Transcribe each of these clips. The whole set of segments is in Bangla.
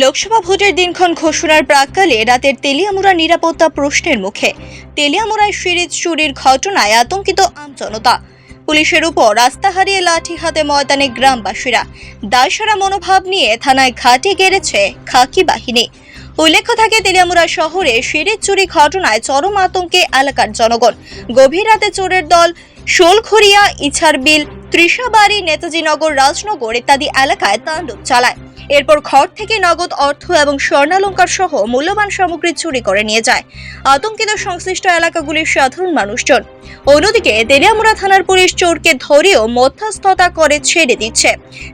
লোকসভা ভোটের দিনক্ষণ ঘোষণার প্রাককালে রাতের তেলিয়ামুড়া নিরাপত্তা প্রশ্নের মুখে। তেলিয়ামুড়ায় সিরিজ চুরির ঘটনায় আতঙ্কিত আমজনতা পুলিশের উপর রাস্তা হারিয়ে লাঠি হাতে ময়দানে গ্রামবাসীরা। দায়সারা মনোভাব নিয়ে থানায় ঘাটে গেড়েছে খাকি বাহিনী। উল্লেখ্য থাকে, তেলিয়ামুড়া শহরে সিঁড়ির চুরি ঘটনায় চরম আতঙ্কে এলাকার জনগণ। গভীর রাতে চোরের দল, শোলখড়িয়া, ইছারবিল ত্রিশাবাড়ি নেতাজি নগর রাজনগর ইত্যাদি এলাকায় তাণ্ডব চালায়। এরপর ঘর থেকে নগদ অর্থ এবং স্বর্ণালঙ্কার সহ মূল্যবান সামগ্রী চুরি করে নিয়ে যায়। আতঙ্কিত সংশ্লিষ্ট এলাকাগুলির সাধারণ মানুষজন। অন্যদিকে তেলিয়ামুড়া থানার পুলিশ চোরকে ধরেও মধ্যস্থতা করে ছেড়ে দিচ্ছে।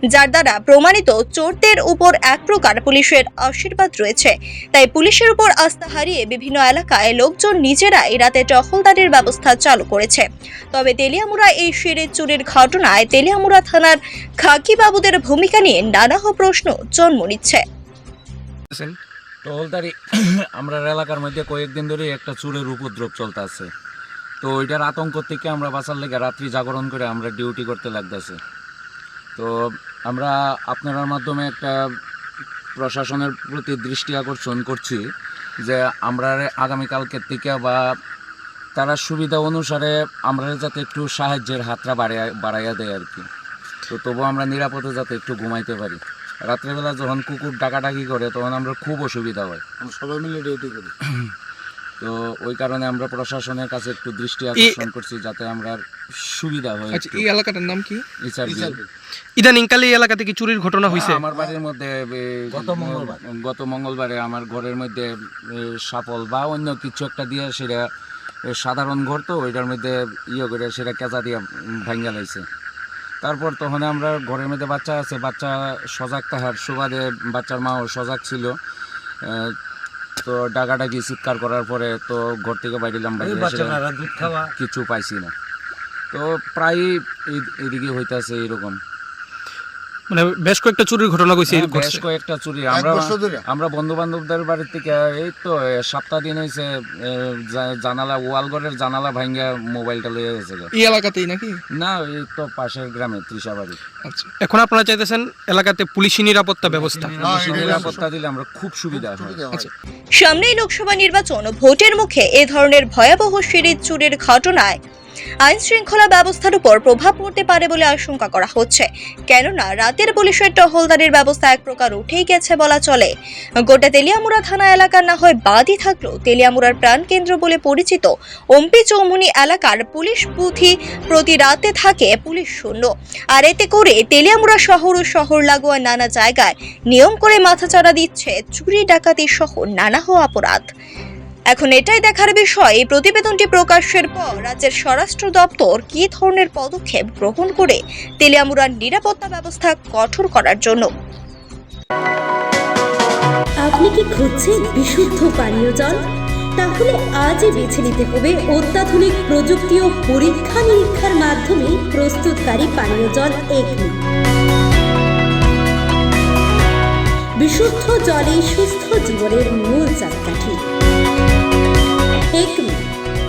যার দ্বারা প্রমাণিত চোরদের উপর এক প্রকার পুলিশের আশীর্বাদ রয়েছে। তাই পুলিশের উপর আস্থা হারিয়ে বিভিন্ন এলাকায় লোকজন নিজেরাই রাতে টহলদারির ব্যবস্থা চালু করেছে। তবে তেলিয়ামুড়া এই সিঁড়ির চুরির ঘটনায় তেলিয়ামুড়া থানার খাকি বাবুদের ভূমিকা নিয়ে নানাহ প্রশ্ন জন্ম নিচ্ছে। টহলদারি আমরা এলাকার মধ্যে কয়েকদিন ধরে একটা চুরের উপদ্রব চলতেছে। তো ওইটার আতঙ্ক থেকে আমরা বাঁচার লেগে রাত্রি জাগরণ করে আমরা ডিউটি করতে লাগতেছে। তো আমরা আপনার মাধ্যমে একটা প্রশাসনের প্রতি দৃষ্টি আকর্ষণ করছি যে আমরা আগামীকালকের থেকে বা তারা সুবিধা অনুসারে আমরা যাতে একটু সাহায্যের হাতটা বাড়াইয়া বাড়াইয়া দেয় আর কি। তো তবু আমরা নিরাপদে যাতে একটু ঘুমাইতে পারি। রাত্রেবেলা যখন কুকুর ডাকাডাকি করে তখন আমরা খুব অসুবিধা হয়। আমরা সবাই মিলে ডিউটি করি। তো ওই কারণে আমরা প্রশাসনের কাছে একটু দৃষ্টি আকর্ষণ করছি যাতে আমরা সুবিধা হয় আচ্ছা এই এলাকাটার নাম কি। ইদানিংকালে এই এলাকাতে কি চুরির ঘটনা হয়েছে আমার বাড়ির মধ্যে গত মঙ্গলবার। গত মঙ্গলবারে আমার ঘরের মধ্যে সাপল বা অন্য কিছু একটা দিয়ে সেটা সাধারণ ঘর তো ওইটার মধ্যে ইয়ে করে সেটা কেঁচা দিয়ে ভাঙ্গা লাইছে। তারপর তখন আমরা ঘরের মধ্যে বাচ্চা আছে বাচ্চা সজাগ তাহার সুবাদে বাচ্চার মাও সজাগ ছিল। তো ডাকাডাকি চিৎকার করার পরে তো ঘর থেকে বাইরিলাম কিছু পাইছি না। তো প্রায় এদিকে হইতেছে এরকম। মানে বেশ কয়েকটা চুরির ঘটনা হয়েছে হ্যাঁ, বেশ কয়েকটা চুরি। আমরা আমরা বন্ধু বান্ধবদের বাড়ির থেকে এই তো সপ্তাহ দিন হয়েছে জানালা ওয়াল ঘরের জানালা ভাঙ্গা মোবাইলটা লয়ে গেছে এই এলাকাতেই নাকি? না এই তো পাশের গ্রামে ত্রিশাবাড়ি আচ্ছা। এখন আপনারা চাইতেছেন এলাকাতে পুলিশি নিরাপত্তা ব্যবস্থা? নিরাপত্তা দিলে আমরা খুব সুবিধা হয়। হয়। আচ্ছা। সামনেই লোকসভা নির্বাচন ভোটের মুখে এ ধরনের ভয়াবহ সিরিজ চুরির ঘটনায় আইন শৃঙ্খলা ব্যবস্থার উপর প্রভাব পড়তে পারে বলে আশঙ্কা করা হচ্ছে। কেননা, রাতের পুলিশের টহলদারির ব্যবস্থা এক প্রকার উঠেই গেছে বলা চলে। গোটা তেলিয়ামুড়া থানা এলাকার না হয় বাদই থাকলেও তেলিয়ামুড়ার প্রাণকেন্দ্র বলে পরিচিত অম্পি চৌমুনি এলাকার পুলিশ বুথি প্রতি রাতে থাকে পুলিশ শূন্য। আর এতে করে তেলিয়ামুড়া শহর ও শহর লাগোয়া নানা জায়গায় নিয়ম করে মাথাচাড়া দিচ্ছে চুরি ডাকাতি সহ নানাহ অপরাধ। এখন এটাই দেখার বিষয়, এই প্রতিবেদনটি প্রকাশের পর রাজ্যের স্বরাষ্ট্র দপ্তর কী ধরনের পদক্ষেপ গ্রহণ করে তেলিয়ামুড়ার নিরাপত্তা ব্যবস্থা কঠোর করার জন্য? আপনি কি খুঁজছেন বিশুদ্ধ পানীয় জল? তাহলে আজই বেছে নিতে হবে অত্যাধুনিক প্রযুক্তি ও পরীক্ষা নিরীক্ষার মাধ্যমে প্রস্তুতকারী পানীয় জল এগনি। বিশুদ্ধ জলে সুস্থ জীবনের মূল Acme